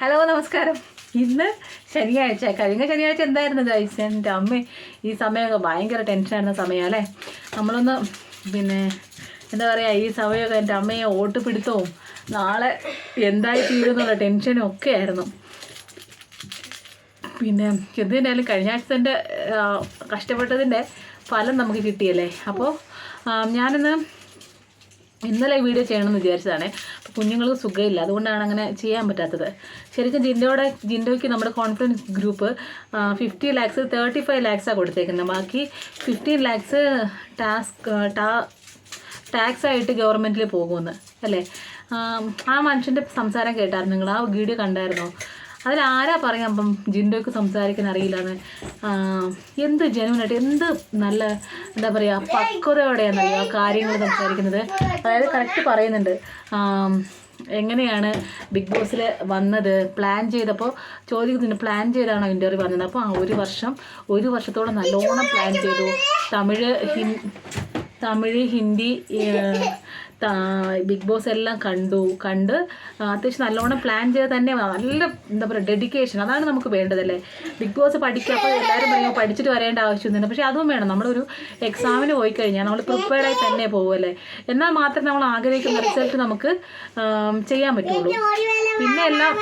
Hello നമസ്കാരം. ഇന്ന് ശനിയാഴ്ച. കഴിഞ്ഞ ശനിയാഴ്ച എന്തായിരുന്നു ഗൈസ് എന്റെ അമ്മ ഈ സമയമൊക്കെ ഭയങ്കര ടെൻഷനായിരുന്ന സമയം അല്ലേ? നമ്മളൊന്ന് പിന്നെ എന്താ പറയുക ഈ സമയമൊക്കെ എന്റെ അമ്മയെ ഓട്ട് പിടുത്തവും നാളെ എന്തായി തീരുന്നുള്ള ടെൻഷനും ഒക്കെ ആയിരുന്നു. പിന്നെ എന്തിനായാലും കഴിഞ്ഞ ആഴ്ചത്തെ കഷ്ടപ്പെട്ടതിന്റെ ഫലം നമുക്ക് കിട്ടിയല്ലേ? അപ്പോൾ ഞാനിന്ന് ഇന്നലെ വീഡിയോ ചെയ്യണമെന്ന് വിചാരിച്ചതാണ്. കുഞ്ഞുങ്ങൾക്ക് സുഖമില്ല. അതുകൊണ്ടാണ് അങ്ങനെ ചെയ്യാൻ പറ്റാത്തത്. ശരിക്കും ജിൻഡോയുടെ ജിൻഡോയ്ക്ക് നമ്മുടെ Confidence Group fifty lakhs thirty five ലാക്സാണ് കൊടുത്തേക്കുന്നത് ബാക്കി ഫിഫ്റ്റീൻ ലാക്സ് ടാസ്ക് ടാ ടാക്സ് ആയിട്ട് ഗവൺമെന്റിൽ പോകുമെന്ന് അല്ലേ? ആ മനുഷ്യന്റെ സംസാരം കേട്ടായിരുന്നു നിങ്ങൾ. ആ വീഡിയോ കണ്ടായിരുന്നോ? അതിൽ ആരാ പറയാം? അപ്പം ജിൻഡോയ്ക്ക് സംസാരിക്കാൻ അറിയില്ലാന്ന്. എന്ത് ജനുവിനായിട്ട് എന്ത് നല്ല എന്താ പറയുക പക്വതയോടെയാണ് ആ കാര്യങ്ങൾ സംസാരിക്കുന്നത്? അതായത് കറക്റ്റ് പറയുന്നുണ്ട്. എങ്ങനെയാണ് ബിഗ് ബോസിൽ വന്നത്? പ്ലാൻ ചെയ്തപ്പോൾ ചോദിക്കുന്നുണ്ട് പ്ലാൻ ചെയ്താണോ ഇന്റർവ്യൂ വന്നത് അപ്പോൾ ആ ഒരു വർഷം ഒരു വർഷത്തോളം നല്ലോണം പ്ലാൻ ചെയ്തു. തമിഴ് തമിഴ് ഹിന്ദി ബിഗ് ബോസ് എല്ലാം കണ്ടു കണ്ട് അത്യാവശ്യം നല്ലോണം പ്ലാൻ ചെയ്ത് തന്നെ നല്ല എന്താ പറയുക ഡെഡിക്കേഷൻ അതാണ് നമുക്ക് വേണ്ടതല്ലേ? ബിഗ് ബോസ് പഠിക്കുക. എല്ലാവരും പറയും പഠിച്ചിട്ട് വരേണ്ട ആവശ്യമൊന്നുമില്ല. പക്ഷേ അതും വേണം. നമ്മളൊരു എക്സാമിന് പോയി കഴിഞ്ഞാൽ നമ്മൾ പ്രിപ്പയർഡായി തന്നെ പോകുമല്ലേ എന്നാൽ മാത്രമേ നമ്മൾ ആഗ്രഹിക്കുന്ന റിസൾട്ട് നമുക്ക് ചെയ്യാൻ പറ്റുള്ളൂ. പിന്നെ എല്ലാം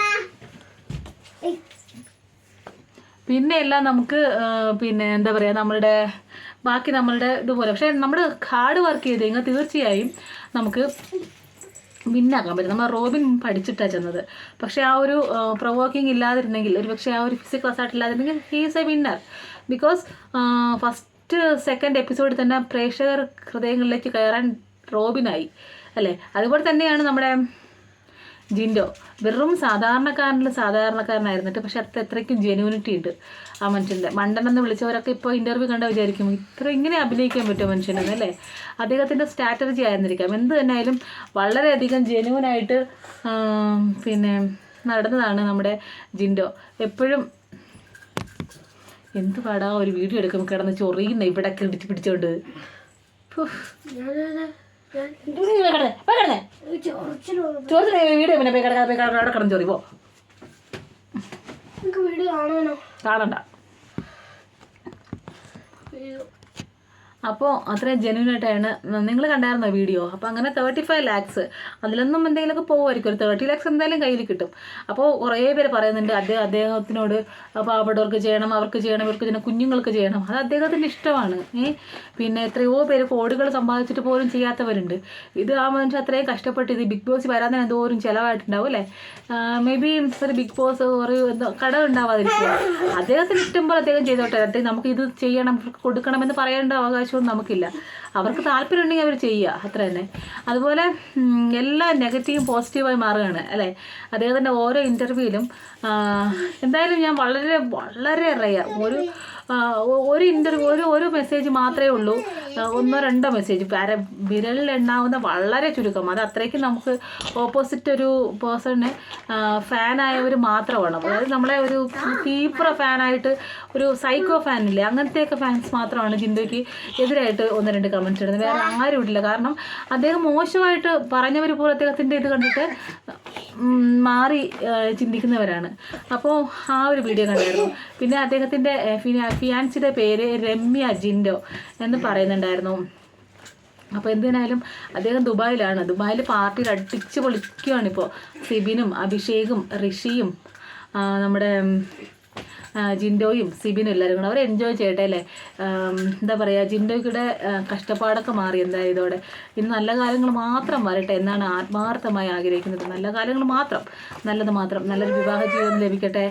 പിന്നെ എല്ലാം നമുക്ക് പിന്നെ എന്താ പറയുക നമ്മളുടെ ബാക്കി നമ്മളുടെ ഇതുപോലെ. പക്ഷേ നമ്മൾ ഹാർഡ് വർക്ക് ചെയ്ത് കഴിഞ്ഞാൽ തീർച്ചയായും നമുക്ക് വിന്നാക്കാൻ പറ്റും. നമ്മൾ റോബിൻ പഠിച്ചിട്ടാണ് ചെന്നത്. പക്ഷേ ആ ഒരു പ്രൊവോക്കിംഗ് ഇല്ലാതിരുന്നെങ്കിൽ ഒരു പക്ഷേ ആ ഒരു physical class ആയിട്ടില്ലാതിരുന്നെങ്കിൽ he's a winner because first second എപ്പിസോഡിൽ തന്നെ പ്രേക്ഷകർ ഹൃദയങ്ങളിലേക്ക് കയറാൻ റോബിനായി. അല്ലേ? അതുപോലെ തന്നെയാണ് നമ്മുടെ ജിൻഡോ. വെറും സാധാരണക്കാരനിൽ സാധാരണക്കാരനായിരുന്നിട്ട് പക്ഷെ അത്ര എത്രയ്ക്കും ജെന്യൂനിറ്റി ഉണ്ട് ആ മനുഷ്യന്റെ. മണ്ടനെന്ന് വിളിച്ചവരൊക്കെ ഇപ്പോൾ ഇന്റർവ്യൂ കണ്ട വിചാരിക്കും ഇത്ര ഇങ്ങനെ അഭിനയിക്കാൻ പറ്റുമോ മനുഷ്യനെന്ന് അല്ലേ? അദ്ദേഹത്തിന്റെ സ്ട്രാറ്റജി ആയിരുന്നിരിക്കാം. എന്ത് തന്നെയായാലും വളരെയധികം ജെന്യൂനായിട്ട് പിന്നെ നടന്നതാണ് നമ്മുടെ ജിൻഡോ. എപ്പോഴും എന്ത് പാടാ ഒരു വീഡിയോ എടുക്കുമ്പോൾ കിടന്ന് ചൊറിയുന്ന ഇവിടെ കിടിച്ച് പിടിച്ചോണ്ട്. കിടന്നേ, പോയി കിടന്നേ. ചോദിച്ചിട്ട് വീഡിയോ പിന്നെ പോയി കിടക്കാതെ പോയി കിടന്ന് അവിടെ കിടന്ന് ചോറി പോ കാണണ്ട അപ്പോൾ അത്രയും ജെന്യൂൻ ആയിട്ടാണ് നിങ്ങൾ കണ്ടായിരുന്നോ വീഡിയോ അപ്പോൾ അങ്ങനെ തേർട്ടി ഫൈവ് ലാക്സ് അതിലൊന്നും എന്തെങ്കിലുമൊക്കെ പോകുമായിരിക്കും ഒരു തേർട്ടി ലാക്സ് എന്തായാലും കയ്യിൽ കിട്ടും. അപ്പോൾ കുറേ പേര് പറയുന്നുണ്ട് അദ്ദേഹം അദ്ദേഹത്തിനോട് പാവപ്പെട്ടവർക്ക് ചെയ്യണം അവർക്ക് ചെയ്യണം ഇവർക്ക് ചെയ്യണം കുഞ്ഞുങ്ങൾക്ക് ചെയ്യണം. അത് അദ്ദേഹത്തിന്റെ ഇഷ്ടമാണ്. ഏ? പിന്നെ എത്രയോ പേര് കോടികൾ സമ്പാദിച്ചിട്ട് പോലും ചെയ്യാത്തവരുണ്ട്. ഇത് ആ മനുഷ്യൻ അത്രയും കഷ്ടപ്പെട്ട് ഇത് ബിഗ് ബോസ് വരാൻ തന്നെ എന്തോരം ചിലവായിട്ടുണ്ടാവും അല്ലേ? മേ ബി ഒരു ബിഗ് ബോസ് ഒരു കട ഉണ്ടാവാതിരിക്കുക അദ്ദേഹത്തിന് ഇഷ്ടം പോലെ അദ്ദേഹം ചെയ്തോട്ടെ. നമുക്ക് ഇത് ചെയ്യണം കൊടുക്കണം എന്ന് പറയേണ്ട അവകാശവും നമുക്കില്ല. അവർക്ക് താല്പര്യം ഉണ്ടെങ്കിൽ അവർ ചെയ്യുക. അത്ര തന്നെ. അതുപോലെ എല്ലാം നെഗറ്റീവും പോസിറ്റീവായി മാറുകയാണ് അല്ലേ? അദ്ദേഹത്തിന്റെ ഓരോ ഇന്റർവ്യൂവിലും എന്തായാലും ഞാൻ വളരെ വളരെ റയർ ഒരു ഒരു ഇന്റർവ്യൂ ഒരു ഒരു മെസ്സേജ് മാത്രമേ ഉള്ളൂ. ഒന്നോ രണ്ടോ മെസ്സേജ് വേറെ വിരലിൽ എണ്ണാവുന്ന വളരെ ചുരുക്കം. അത് അത്രയ്ക്ക് നമുക്ക് ഓപ്പോസിറ്റ് ഒരു പേഴ്സണിനെ ഫാനായവർ മാത്രമാണ്. അതായത് നമ്മളെ ഒരു തീവ്ര ഫാനായിട്ട് ഒരു സൈക്കോ ഫാനില്ലേ അങ്ങനത്തെയൊക്കെ ഫാൻസ് മാത്രമാണ് ജിന്ദുക്ക് എതിരായിട്ട് ഒന്ന് രണ്ട് കമന്റ്സ് ഇടുന്നത് വേറെ ആരും ഇല്ല കാരണം അദ്ദേഹം മോശമായിട്ട് പറഞ്ഞവർ പോലും അദ്ദേഹത്തിന്റെ ഇത് കണ്ടിട്ട് മാറി ചിന്തിക്കുന്നവരാണ്. അപ്പോൾ ആ ഒരു വീഡിയോ കണ്ടായിരുന്നു. പിന്നെ അദ്ദേഹത്തിന്റെ ഫിയാൻസിയുടെ പേര് രമ്യ ജിൻഡോ എന്ന് പറയുന്നുണ്ടായിരുന്നു. അപ്പോൾ എന്തിനായാലും അദ്ദേഹം ദുബായിലാണ്. ദുബായിൽ പാർട്ടിയിൽ അടിച്ച് പൊളിക്കുകയാണിപ്പോൾ സിബിനും അഭിഷേകും ഋഷിയും നമ്മുടെ ജിൻഡോയും സിബിനും എല്ലാവരും കൂടെ. അവർ എൻജോയ് ചെയ്യട്ടെ അല്ലേ? എന്താ പറയുക ജിൻഡോയ്ക്കിടെ കഷ്ടപ്പാടൊക്കെ മാറി എന്തായാലും ഇതോടെ. ഇനി നല്ല കാലങ്ങൾ മാത്രം വരട്ടെ എന്നാണ് ആത്മാർത്ഥമായി ആഗ്രഹിക്കുന്നത്. നല്ല കാലങ്ങൾ മാത്രം നല്ലത് മാത്രം നല്ലൊരു വിവാഹ ജീവിതം ലഭിക്കട്ടെ.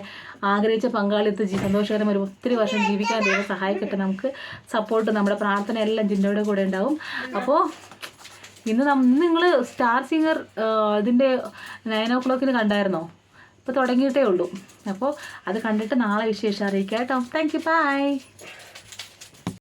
ആഗ്രഹിച്ച പങ്കാളിത്ത് സന്തോഷകരം ഒരു ഒത്തിരി വർഷം ജീവിക്കാൻ ദൈവം സഹായിക്കട്ടെ. നമുക്ക് സപ്പോർട്ട് നമ്മുടെ പ്രാർത്ഥന എല്ലാം ജിൻഡോയുടെ കൂടെ ഉണ്ടാവും. അപ്പോൾ ഇന്ന് നിങ്ങൾ സ്റ്റാർ സിംഗർ അതിന്റെ നയൻ ഓ ക്ലോക്കിന് കണ്ടായിരുന്നോ? ഇപ്പോൾ തുടങ്ങിയിട്ടേ ഉള്ളൂ. അപ്പോൾ അത് കണ്ടിട്ട് നാളെ വിശേഷം അറിയിക്കാം കേട്ടോ. Thank you by